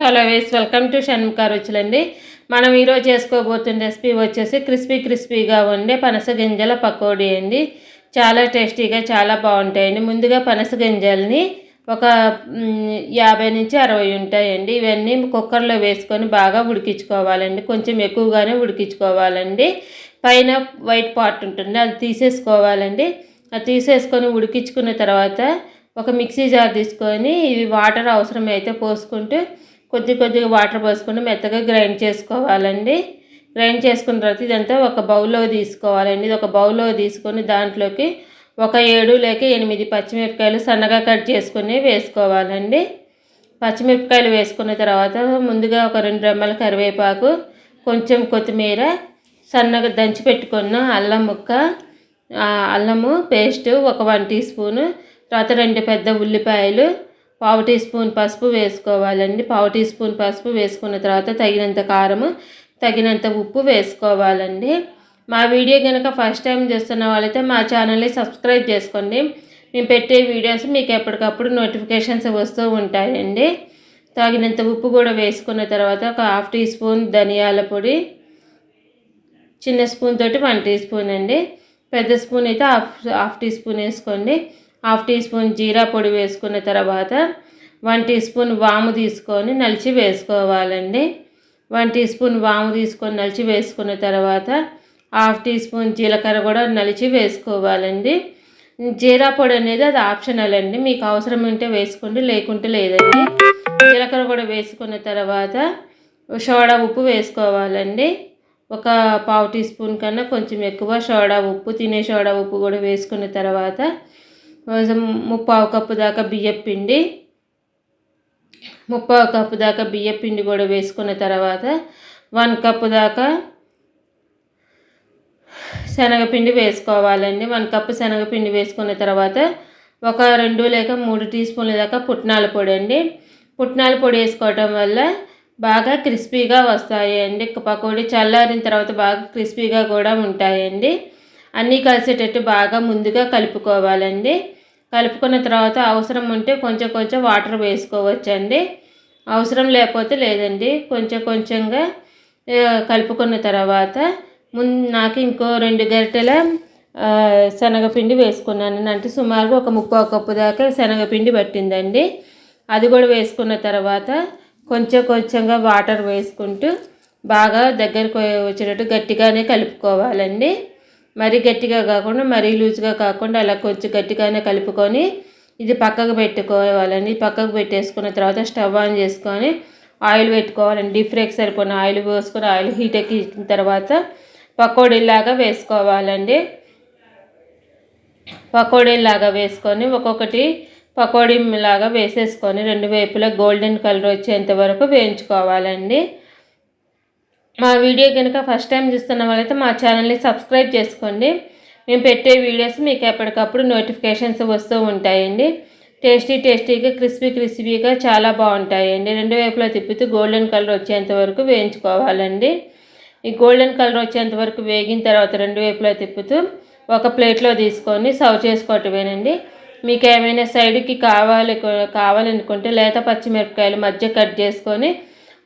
Hello వేస్ welcome to Shanmukha రుచులండి మనం ఈరోజు చేసుకోబోతున్న రెసిపీ వచ్చేసి క్రిస్పీ క్రిస్పీగా ఉండే పనస గింజల పకోడీ అండి. చాలా టేస్టీగా చాలా బాగుంటాయండి. ముందుగా పనస గింజల్ని ఒక యాభై నుంచి అరవై ఉంటాయండి. ఇవన్నీ కుక్కర్లో వేసుకొని బాగా ఉడికించుకోవాలండి. కొంచెం ఎక్కువగానే ఉడికించుకోవాలండి. పైన వైట్ పార్ట్ ఉంటుంది అది తీసేసుకోవాలండి. అది తీసేసుకొని ఉడికించుకున్న తర్వాత ఒక మిక్సీ జార్ తీసుకొని ఇవి వాటర్ అవసరమైతే పోసుకుంటూ కొద్ది కొద్దిగా వాటర్ పోసుకుని మెత్తగా గ్రైండ్ చేసుకోవాలండి. గ్రైండ్ చేసుకున్న తర్వాత ఇదంతా ఒక బౌల్లో తీసుకోవాలండి. ఇది ఒక బౌల్లో తీసుకొని దాంట్లోకి ఒక ఏడు లేక ఎనిమిది పచ్చిమిరపకాయలు సన్నగా కట్ చేసుకుని వేసుకోవాలండి. పచ్చిమిరపకాయలు వేసుకున్న తర్వాత ముందుగా ఒక రెండు రెమ్మల కరివేపాకు కొంచెం కొత్తిమీర సన్నగా దంచి పెట్టుకున్న అల్లం ముక్క అల్లము పేస్ట్ ఒక వన్ టీ స్పూను తర్వాత రెండు పెద్ద ఉల్లిపాయలు పావు టీ స్పూన్ పసుపు వేసుకోవాలండి. పావు టీ స్పూన్ పసుపు వేసుకున్న తర్వాత తగినంత కారము తగినంత ఉప్పు వేసుకోవాలండి. మా వీడియో కనుక ఫస్ట్ టైం చేస్తున్న వాళ్ళైతే మా ఛానల్ని సబ్స్క్రైబ్ చేసుకోండి. మేము పెట్టే వీడియోస్ మీకు ఎప్పటికప్పుడు నోటిఫికేషన్స్ వస్తూ ఉంటాయండి. తగినంత ఉప్పు కూడా వేసుకున్న తర్వాత ఒక హాఫ్ టీ స్పూన్ ధనియాల పొడి చిన్న స్పూన్ తోటి వన్ టీ స్పూన్ అండి. పెద్ద స్పూన్ అయితే హాఫ్ హాఫ్ టీ స్పూన్ వేసుకోండి. హాఫ్ టీ స్పూన్ జీరా పొడి వేసుకున్న తర్వాత వన్ టీ స్పూన్ వాము తీసుకొని నలిచి వేసుకోవాలండి. వన్ టీ స్పూన్ వాము తీసుకొని నలిచి వేసుకున్న తర్వాత హాఫ్ టీ స్పూన్ జీలకర్ర కూడా నలిచి వేసుకోవాలండి. జీరా పొడి అనేది అది ఆప్షనల్ అండి. మీకు అవసరం ఉంటే వేసుకోండి లేకుంటే లేదండి. జీలకర్ర కూడా వేసుకున్న తర్వాత సోడా ఉప్పు వేసుకోవాలండి. ఒక పావు టీ స్పూన్ కన్నా కొంచెం ఎక్కువ సోడా ఉప్పు తినే సోడా ఉప్పు కూడా వేసుకున్న తర్వాత ముప్పావు కప్పు దాకా బియ్యం పిండి ముప్పావు కప్పు దాకా బియ్యం పిండి కూడా వేసుకున్న తర్వాత వన్ కప్పు దాకా శనగపిండి వేసుకోవాలండి. వన్ కప్పు శనగపిండి వేసుకున్న తర్వాత ఒక రెండు లేక మూడు టీ స్పూన్ల దాకా పుట్నాల పొడి అండి. పుట్నాల పొడి వేసుకోవటం వల్ల బాగా క్రిస్పీగా వస్తాయి అండి పకోడీ చల్లారిన తర్వాత బాగా క్రిస్పీగా కూడా ఉంటాయండి. అన్నీ కలిసేటట్టు బాగా ముందుగా కలుపుకోవాలండి. కలుపుకున్న తర్వాత అవసరం ఉంటే కొంచెం కొంచెం వాటర్ వేసుకోవచ్చండి. అవసరం లేకపోతే లేదండి. కొంచెం కొంచెంగా కలుపుకున్న తర్వాత ముందు నాకు ఇంకో రెండు గరిటెల శనగపిండి వేసుకున్నాను. అంటే సుమారుగా ఒక ముప్పై కప్పు దాకా శనగపిండి పట్టిందండి. అది కూడా వేసుకున్న తర్వాత కొంచెం కొంచెంగా వాటర్ వేసుకుంటూ బాగా దగ్గరకు వచ్చేటట్టు గట్టిగానే కలుపుకోవాలండి. మరీ గట్టిగా కాకుండా మరీ లూజ్గా కాకుండా అలా కొంచెం గట్టిగానే కలుపుకొని ఇది పక్కకు పెట్టుకోవాలండి. పక్కకు పెట్టేసుకున్న తర్వాత స్టవ్ ఆన్ చేసుకొని ఆయిల్ పెట్టుకోవాలండి. డీప్ ఫ్రైకి సరిపోయిన ఆయిల్ పోసుకొని ఆయిల్ హీట్ ఎక్కిన తర్వాత పకోడీలాగా వేసుకోవాలండి. పకోడీలాగా వేసుకొని ఒక్కొక్కటి పకోడీ లాగా వేసేసుకొని రెండు వైపులా గోల్డెన్ కలర్ వచ్చేంత వరకు వేయించుకోవాలండి. మా వీడియో కనుక ఫస్ట్ టైం చూస్తున్న వాళ్ళైతే మా ఛానల్ని సబ్స్క్రైబ్ చేసుకోండి. మేము పెట్టే వీడియోస్ మీకు ఎప్పటికప్పుడు నోటిఫికేషన్స్ వస్తూ ఉంటాయండి. టేస్టీ టేస్టీగా క్రిస్పీ క్రిస్పీగా చాలా బాగుంటాయండి. రెండు వైపులా తిప్పుతూ గోల్డెన్ కలర్ వచ్చేంత వరకు వేయించుకోవాలండి. ఈ గోల్డెన్ కలర్ వచ్చేంత వరకు వేగిన తర్వాత రెండు వైపులా తిప్పుతూ ఒక ప్లేట్లో తీసుకొని సర్వ్ చేసుకోవటమేనండి. మీకు ఏమైనా సైడ్కి కావాలి కావాలనుకుంటే లేత పచ్చిమిరపకాయలు మధ్య కట్ చేసుకొని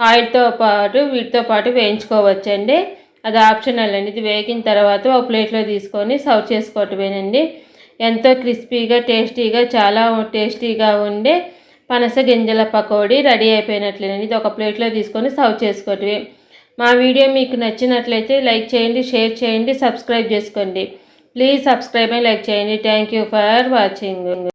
ఆయిల్తో పాటు వీటితో పాటు వేయించుకోవచ్చండి. అది ఆప్షనల్ అండి. ఇది వేగిన తర్వాత ఒక ప్లేట్లో తీసుకొని సర్వ్ చేసుకోవటమేనండి. ఎంతో క్రిస్పీగా టేస్టీగా చాలా టేస్టీగా ఉండే పనస గింజల పకోడీ రెడీ అయిపోయినట్లేనండి. ఇది ఒక ప్లేట్లో తీసుకొని సర్వ్ చేసుకోవటమే. మా వీడియో మీకు నచ్చినట్లయితే లైక్ చేయండి షేర్ చేయండి సబ్స్క్రైబ్ చేసుకోండి. ప్లీజ్ సబ్స్క్రైబ్ అండ్ లైక్ చేయండి. Thank you for watching.